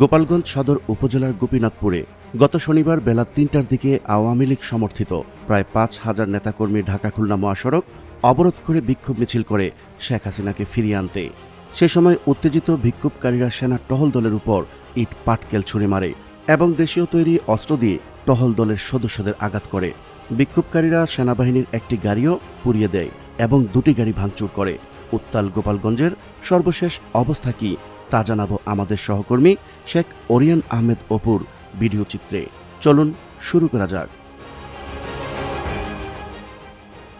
গোপালগঞ্জ সদর উপজেলার গোপীনাথপুরে গত শনিবার বেলা তিনটার দিকে আওয়ামী লীগ সমর্থিত প্রায় পাঁচ হাজার নেতাকর্মী ঢাকা খুলনা মহাসড়ক অবরোধ করে বিক্ষোভ মিছিল করে শেখ হাসিনাকে ফিরিয়ে আনতে। সে সময় উত্তেজিত বিক্ষোভকারীরা সেনা টহল দলের উপর ইট পাটকেল ছুঁড়ে মারে এবং দেশীয় তৈরি অস্ত্র দিয়ে টহল দলের সদস্যদের আঘাত করে। বিক্ষোভকারীরা সেনাবাহিনীর একটি গাড়িও পুড়িয়ে দেয় এবং দুটি গাড়ি ভাঙচুর করে। উত্তাল গোপালগঞ্জের সর্বশেষ অবস্থা কি তা জানাব আমাদের সহকর্মী শেখ ওরিয়ান আহমেদ অপুর ভিডিও চিত্রে। চলুন শুরু করা যাক।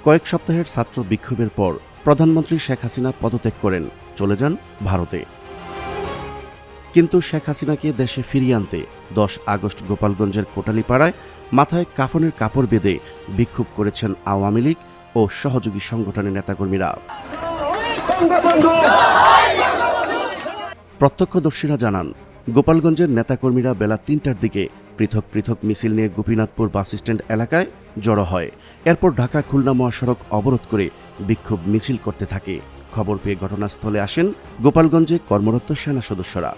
কয়েক সপ্তাহের ছাত্র বিক্ষোভের পর প্রধানমন্ত্রী শেখ হাসিনা পদত্যাগ করেন, চলে যান ভারতে। কিন্তু শেখ হাসিনাকে দেশে ফিরিয়ে আনতে দশ আগস্ট গোপালগঞ্জের কোটালীপাড়ায় মাথায় কাফনের কাপড় বেঁধে বিক্ষোভ করেছেন আওয়ামী লীগ ও সহযোগী সংগঠনের নেতাকর্মীরা। প্রত্যক্ষদর্শীরা জানান, গোপালগঞ্জের নেতাকর্মীরা বেলা তিনটার দিকে পৃথক পৃথক মিছিল নিয়ে গোপীনাথপুর বাসস্ট্যান্ড এলাকায় জড়ো হয়। এরপর ঢাকা খুলনা মহাসড়ক অবরোধ করে বিক্ষোভ মিছিল করতে থাকে। খবর পেয়ে ঘটনাস্থলে আসেন গোপালগঞ্জে কর্মরত সেনা সদস্যরা।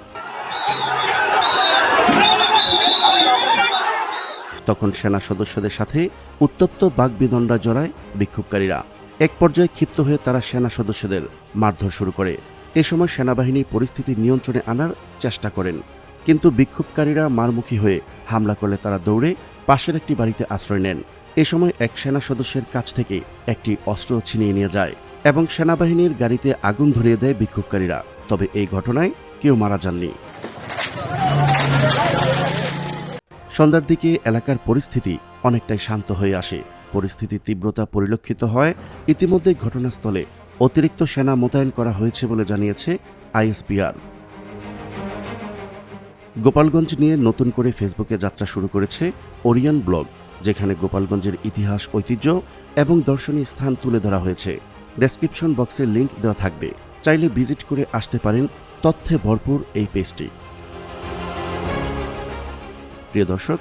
তখন সেনা সদস্যদের সাথে উত্তপ্ত বাগবিদণ্ডা জড়ায় বিক্ষোভকারীরা। এক পর্যায়ে ক্ষিপ্ত হয়ে তারা সেনা সদস্যদের মারধর শুরু করে। এ সময় সেনাবাহিনী পরিস্থিতি নিয়ন্ত্রণে আনার চেষ্টা করেন, কিন্তু বিক্ষোভকারীরা মারমুখী হয়ে হামলা করলে তারা দৌড়ে পাশের একটি বাড়িতে আশ্রয় নেন। এ সময় এক সেনা সদস্যের কাছ থেকে একটি অস্ত্র ছিনিয়ে নিয়ে যায় এবং সেনাবাহিনীর গাড়িতে আগুন ধরিয়ে দেয় বিক্ষোভকারীরা। তবে এই ঘটনায় কেউ মারা যাননি। সন্ধ্যার দিকে এলাকার পরিস্থিতি অনেকটাই শান্ত হয়ে আসে। পরিস্থিতির তীব্রতা পরিলক্ষিত হয়। ইতিমধ্যে ঘটনাস্থলে অতিরিক্ত সেনা মোতায়েন করা হয়েছে বলে জানিয়েছে আইএসপিআর গোপালগঞ্জ নিয়ে নতুন করে ফেসবুকে যাত্রা শুরু করেছে ওরিয়ান ব্লগ, যেখানে গোপালগঞ্জের ইতিহাস, ঐতিহ্য এবং দর্শনীয় স্থান তুলে ধরা হয়েছে। ডেসক্রিপশন বক্সে লিংক দেওয়া থাকবে। চাইলে ভিজিট করে আসতে পারেন। তথ্যে ভরপুর এই পেজটি। প্রিয় দর্শক,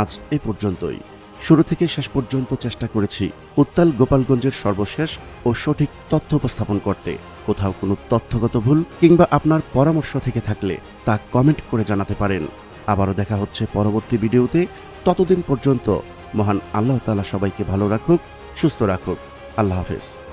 আজ এ পর্যন্তই। শুরু থেকে শেষ পর্যন্ত চেষ্টা করেছি উত্তাল গোপালগঞ্জের সর্বশেষ ও সঠিক তথ্য উপস্থাপন করতে। কোথাও কোনো তথ্যগত ভুল কিংবা আপনার পরামর্শ থেকে থাকলে তা কমেন্ট করে জানাতে পারেন। আবারও দেখা হচ্ছে পরবর্তী ভিডিওতে। ততদিন পর্যন্ত মহান আল্লাহ তালা সবাইকে ভালো রাখুক, সুস্থ রাখুক। আল্লাহ হাফেজ।